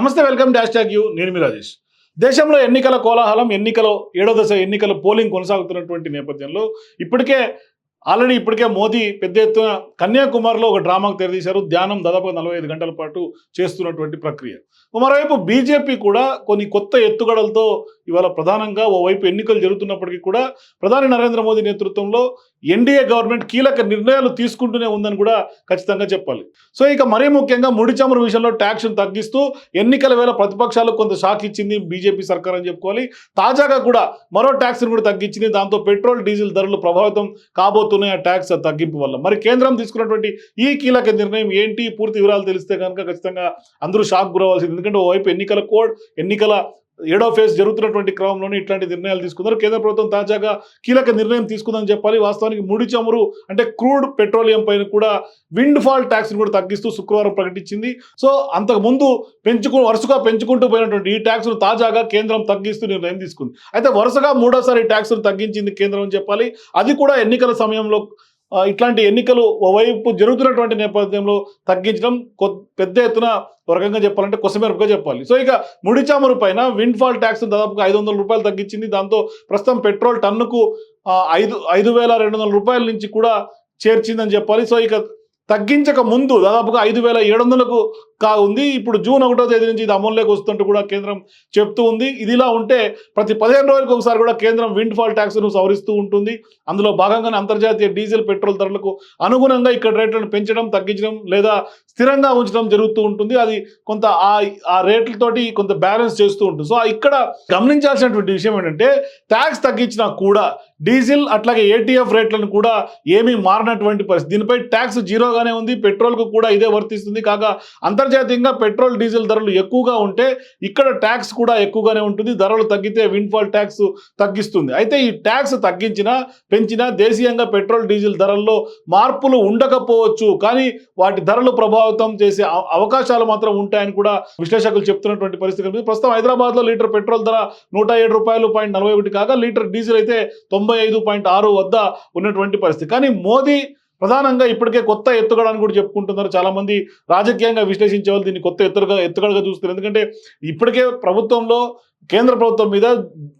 నమస్తే welcome dash tag you. నేను మీ రాజేష్. దేశంలో ఎన్నికల కోలాహలం ఎన్నికల ఏడో దశ ఎన్నికల పోలింగ్ కొనసాగుతున్నటువంటి నేపథ్యంలో ఇప్పటికే ఆల్రెడీ ఇప్పటికే మోదీ పెద్ద ఎత్తున కన్యాకుమారిలో ఒక డ్రామాకు తెరదీశారు. ధ్యానం దాదాపు నలభై ఐదు గంటల పాటు చేస్తున్నటువంటి ప్రక్రియ. మరోవైపు బీజేపీ కూడా కొన్ని కొత్త ఎత్తుగడలతో ఇవాళ ప్రధానంగా ఓవైపు ఎన్నికలు జరుగుతున్నప్పటికీ కూడా ప్రధాని నరేంద్ర మోదీ నేతృత్వంలో ఎన్డీఏ గవర్నమెంట్ కీలక నిర్ణయాలు తీసుకుంటూనే ఉందని కూడా ఖచ్చితంగా చెప్పాలి. సో ఇక మరీ ముఖ్యంగా ముడి చమురు విషయంలో ట్యాక్స్ను తగ్గిస్తూ ఎన్నికల వేళ ప్రతిపక్షాలకు కొంత షాక్ ఇచ్చింది బీజేపీ సర్కార్ అని చెప్పుకోవాలి. తాజాగా కూడా మరో ట్యాక్స్ను కూడా తగ్గించింది. దాంతో పెట్రోల్ డీజిల్ ధరలు ప్రభావితం కాబోతున్నాయి ఆ ట్యాక్స్ తగ్గింపు వల్ల. మరి కేంద్రం తీసుకున్నటువంటి ఈ కీలక నిర్ణయం ఏంటి? పూర్తి వివరాలు తెలిస్తే కనుక ఖచ్చితంగా అందరూ షాక్ గురవలసింది ఎందుకంటే ఓవైపు ఎన్నికల కోడ్ ఎన్నికల ఏడో ఫేజ్ జరుగుతున్నటువంటి క్రమంలోనే ఇట్లాంటి నిర్ణయాలు తీసుకున్నారు కేంద్ర ప్రభుత్వం తాజాగా కీలక నిర్ణయం తీసుకుందని చెప్పాలి. వాస్తవానికి ముడి చమురు అంటే క్రూడ్ పెట్రోలియం పైన కూడా విండ్ ఫాల్ ట్యాక్స్ కూడా తగ్గిస్తూ శుక్రవారం ప్రకటించింది. సో అంతకు ముందు పెంచుకు వరుసగా పెంచుకుంటూ పోయినటువంటి ఈ ట్యాక్స్ను తాజాగా కేంద్రం తగ్గిస్తూ నిర్ణయం తీసుకుంది. అయితే వరుసగా మూడోసారి ట్యాక్స్ను తగ్గించింది కేంద్రం అని చెప్పాలి. అది కూడా ఎన్నికల సమయంలో ఇట్లాంటి ఎన్నికలు ఓవైపు జరుగుతున్నటువంటి నేపథ్యంలో తగ్గించడం కొ- పెద్ద ఎత్తున ఒక రకంగా చెప్పాలంటే కొసమెరుపుగా చెప్పాలి. సో ఇక ముడి పైన విండ్ ఫాల్ ట్యాక్స్ దాదాపుగా ఐదు వందల రూపాయలు తగ్గించింది. దాంతో ప్రస్తుతం పెట్రోల్ టన్నుకు ఐదు ఐదు వేల రెండు వందల రూపాయల నుంచి కూడా చేర్చిందని చెప్పాలి. సో ఇక తగ్గించక ముందు దాదాపుగా ఐదు వేల ఏడు వందలకు కా ఉంది. ఇప్పుడు జూన్ ఒకటో తేదీ నుంచి ఇది అమల్లోకి వస్తుంటూ కూడా కేంద్రం చెప్తూ ఉంది. ఇదిలా ఉంటే ప్రతి పదిహేను రోజులకు ఒకసారి కూడా కేంద్రం విండ్ ఫాల్ ట్యాక్స్ను సవరిస్తూ ఉంటుంది. అందులో భాగంగానే అంతర్జాతీయ డీజిల్ పెట్రోల్ ధరలకు అనుగుణంగా ఇక్కడ రేట్లను పెంచడం తగ్గించడం లేదా స్థిరంగా ఉంచడం జరుగుతూ ఉంటుంది. అది కొంత ఆ ఆ రేట్లతోటి కొంత బ్యాలెన్స్ చేస్తూ ఉంటుంది. సో ఇక్కడ గమనించాల్సినటువంటి విషయం ఏంటంటే ట్యాక్స్ తగ్గించినా కూడా డీజిల్ అట్లాగే ఏటీఎఫ్ రేట్లను కూడా ఏమీ మారినటువంటి పరిస్థితి. దీనిపై ట్యాక్స్ జీరోగానే ఉంది పెట్రోల్కు కూడా ఇదే వర్తిస్తుంది. కాగా అంతర్జాతీయంగా పెట్రోల్ డీజిల్ ధరలు ఎక్కువగా ఉంటే ఇక్కడ ట్యాక్స్ కూడా ఎక్కువగానే ఉంటుంది. ధరలు తగ్గితే విండ్ఫాల్ ట్యాక్స్ తగ్గిస్తుంది. అయితే ఈ ట్యాక్స్ తగ్గించినా పెంచినా దేశీయంగా పెట్రోల్ డీజిల్ ధరల్లో మార్పులు ఉండకపోవచ్చు. కానీ వాటి ధరలు ప్రభావితం చేసే అవ- అవకాశాలు మాత్రం ఉంటాయని కూడా విశ్లేషకులు చెప్తున్నటువంటి పరిస్థితి కనిపిస్తుంది. ప్రస్తుతం హైదరాబాద్లో లీటర్ పెట్రోల్ ధర నూట ఏడు రూపాయలు పాయింట్ నలభై ఒకటి కాగా లీటర్ డీజిల్ అయితే తొంభై ఐదు పాయింట్ ఆరు వద్ద ఉన్నటువంటి పరిస్థితి. కానీ మోదీ ప్రధానంగా ఇప్పటికే కొత్త ఎత్తుగడని కూడా చెప్పుకుంటున్నారు. చాలామంది రాజకీయంగా విశ్లేషించే వాళ్ళు దీన్ని కొత్త ఎత్తుగా ఎత్తుగడగా చూస్తారు ఎందుకంటే ఇప్పటికే ప్రభుత్వంలో కేంద్ర ప్రభుత్వం మీద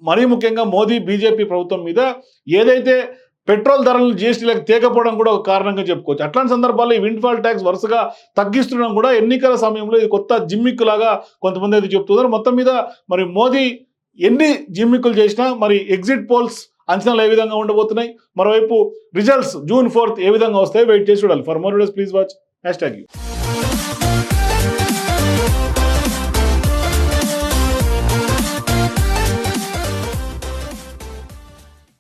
మరీ ముఖ్యంగా మోదీ బీజేపీ ప్రభుత్వం మీద ఏదైతే పెట్రోల్ ధరలు జీఎస్టీలకు తేకపోవడం కూడా ఒక కారణంగా చెప్పుకోవచ్చు. అట్లాంటి సందర్భాల్లో ఈ విండ్ఫాల్ ట్యాక్స్ వరుసగా తగ్గిస్తుండడం కూడా ఎన్నికల సమయంలో ఇది కొత్త జిమ్మిక్కులాగా కొంతమంది అయితే చెప్తున్నారు. మొత్తం మీద మరి మోదీ ఎన్ని జిమ్మిక్కులు చేసినా మరి ఎగ్జిట్ పోల్స్ అంచనాలు ఏ విధంగా ఉండబోతున్నాయి? మరోవైపు రిజల్ట్స్ జూన్ ఫోర్త్ ఏ విధంగా వస్తాయి వెయిట్ చేసి చూడాలి. For more days please watch hashtag you